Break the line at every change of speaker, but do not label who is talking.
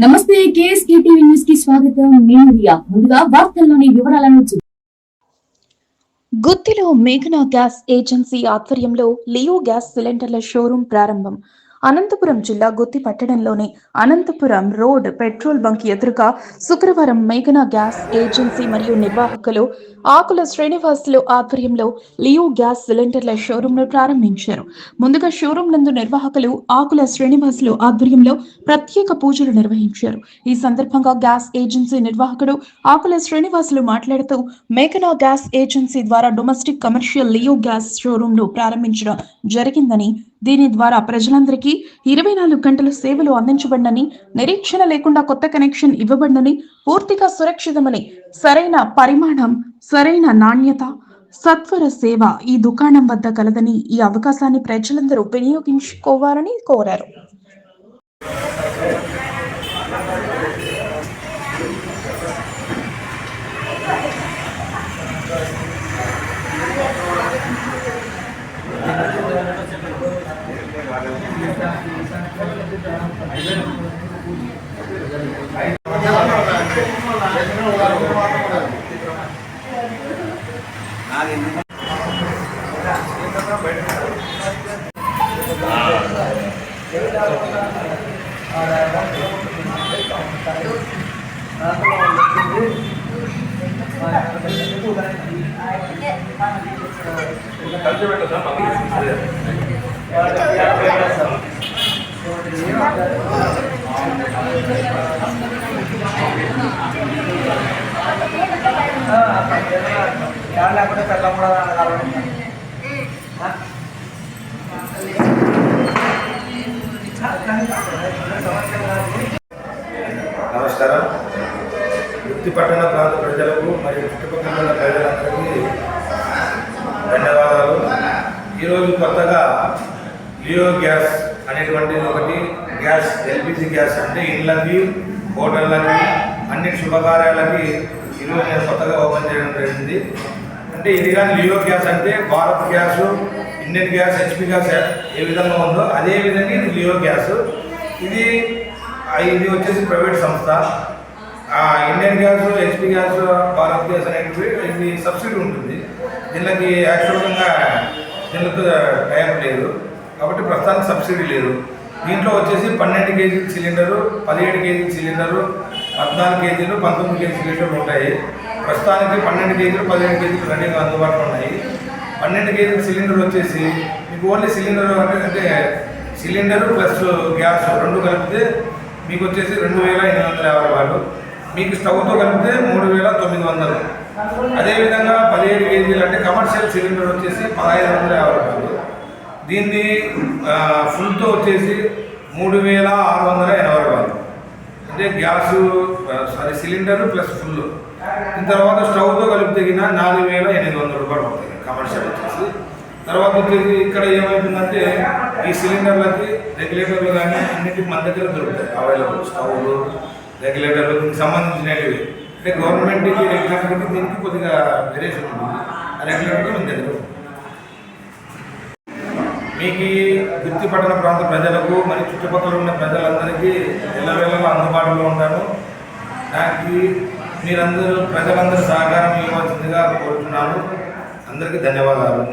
నమస్తే KSK TV న్యూస్కి స్వాగతం. నేను రియా. ముందుగా వార్తల్లోని వివరాలను చూ-
గుత్తిలో మేఘనా గ్యాస్ ఏజెన్సీ ఆధ్వర్యంలో లియో గ్యాస్ సిలిండర్ల షోరూం ప్రారంభం. అనంతపురం జిల్లా గుత్తి పట్టణంలోని అనంతపురం రోడ్ పెట్రోల్ బంక్ ఎదురుగా శుక్రవారం మేఘనా గ్యాస్ ఏజెన్సీ మరియు నిర్వాహకులు ఆకుల శ్రీనివాసులు ఆధ్వర్యంలో లియో గ్యాస్ సిలిండర్ల షోరూంను ప్రారంభించారు. ముందుగా షోరూం నందు నిర్వాహకులు ఆకుల శ్రీనివాసులు ఆధ్వర్యంలో ప్రత్యేక పూజలు నిర్వహించారు. ఈ సందర్భంగా గ్యాస్ ఏజెన్సీ నిర్వాహకుడు ఆకుల శ్రీనివాసులు మాట్లాడుతూ మేఘనా గ్యాస్ ఏజెన్సీ ద్వారా డొమెస్టిక్ కమర్షియల్ లియో గ్యాస్ షోరూమ్ను ప్రారంభించడం జరిగిందని దీని ద్వారా ప్రజలందరికీ ఇరవై నాలుగు గంటలు సేవలు అందించబడినని నిరీక్షణ లేకుండా కొత్త కనెక్షన్ ఇవ్వబడినని పూర్తిగా సురక్షితమని సరైన పరిమాణం సరైన నాణ్యత సత్వర సేవ ఈ దుకాణం వద్ద కలదని ఈ అవకాశాన్ని ప్రజలందరూ వినియోగించుకోవాలని కోరారు.
లేకపోతే పెళ్ళం కూడా కలవడం
నమస్కారం పట్టణ ప్రాంత ప్రజలకు మరియు చుట్టుపక్కల ఉన్న ప్రజలందరికీ ధన్యవాదాలు. ఈరోజు కొత్తగా లియో గ్యాస్ అనేటువంటిది ఒకటి గ్యాస్ ఎల్పిజి గ్యాస్ అంటే ఇళ్ళకి హోటళ్ళకి అన్ని శుభకార్యాలకి ఈరోజు నేను కొత్తగా ఓపెన్ చేయడం జరిగింది. అంటే ఇది కానీ లియో గ్యాస్ అంటే Bharat gas Indian gas HP gas ఏ విధంగా ఉందో అదే విధంగా ఇది లియో గ్యాస్. ఇది ఇది వచ్చేసి ప్రైవేట్ సంస్థ. Indian gas HP gas Bharat gas అనేటివి ఇది సబ్సిడీ ఉంటుంది. దీనికి యాక్చువల్గా దీనికి టైం లేదు. కాబట్టి ప్రస్తుతానికి సబ్సిడీ లేదు. దీంట్లో వచ్చేసి పన్నెండు కేజీల సిలిండరు పదిహేడు కేజీల సిలిండరు పద్నాలుగు కేజీలు పంతొమ్మిది కేజీ సిలిండర్లు ఉంటాయి. ప్రస్తుతానికి పన్నెండు కేజీలు పదిహేడు కేజీలు రెండింగ్ అందుబాటులో ఉన్నాయి. పన్నెండు కేజీల సిలిండర్ వచ్చేసి మీకు ఓన్లీ సిలిండర్ అంటే అంటే సిలిండర్ ప్లస్ గ్యాస్ రెండు కలిపితే మీకు వచ్చేసి రెండు వేల ఎనిమిది వందల యాభై రూపాయలు. మీకు స్టవ్తో కలిపితే మూడు వేల తొమ్మిది వందలు. అదేవిధంగా పదిహేడు కేజీలు అంటే కమర్షియల్ సిలిండర్ వచ్చేసి పదహైదు వందల యాభై రూపాయలు. దీన్ని ఫుల్తో వచ్చేసి మూడు వేల ఆరు వందల ఎనభై రూపాయలు. అంటే gas sorry cylinder plus full. దీని తర్వాత స్టవ్తో కలిపి తగిన నాలుగు వేల ఎనిమిది వందల రూపాయలు పడుతుంది కమర్షియల్ వచ్చేసి. తర్వాత వచ్చేసి ఇక్కడ ఏమవుతుందంటే ఈ సిలిండర్లకి రెగ్యులేటర్లు కానీ అన్నిటికీ మన దగ్గర దొరుకుతాయి. అవైలబుల్ స్టవ్లు రెగ్యులేటర్లు దీనికి సంబంధించినవి. అంటే గవర్నమెంట్ రెగ్యులేటర్కి దీనికి కొద్దిగా వేరియేషన్ ఉంటుంది ఆ రెగ్యులేటర్ మన దగ్గర మీకు ఈ పట్టణ ప్రాంత ప్రజలకు మరియు చుట్టుపక్కల ఉన్న ప్రజలందరికీ ఎల్లవేళలా అందుబాటులో ఉంటాను. దానికి మీరందరూ ప్రజలందరూ సహకారం ఇవ్వాల్సిందిగా కోరుతున్నాను అందరికీ ధన్యవాదాలు.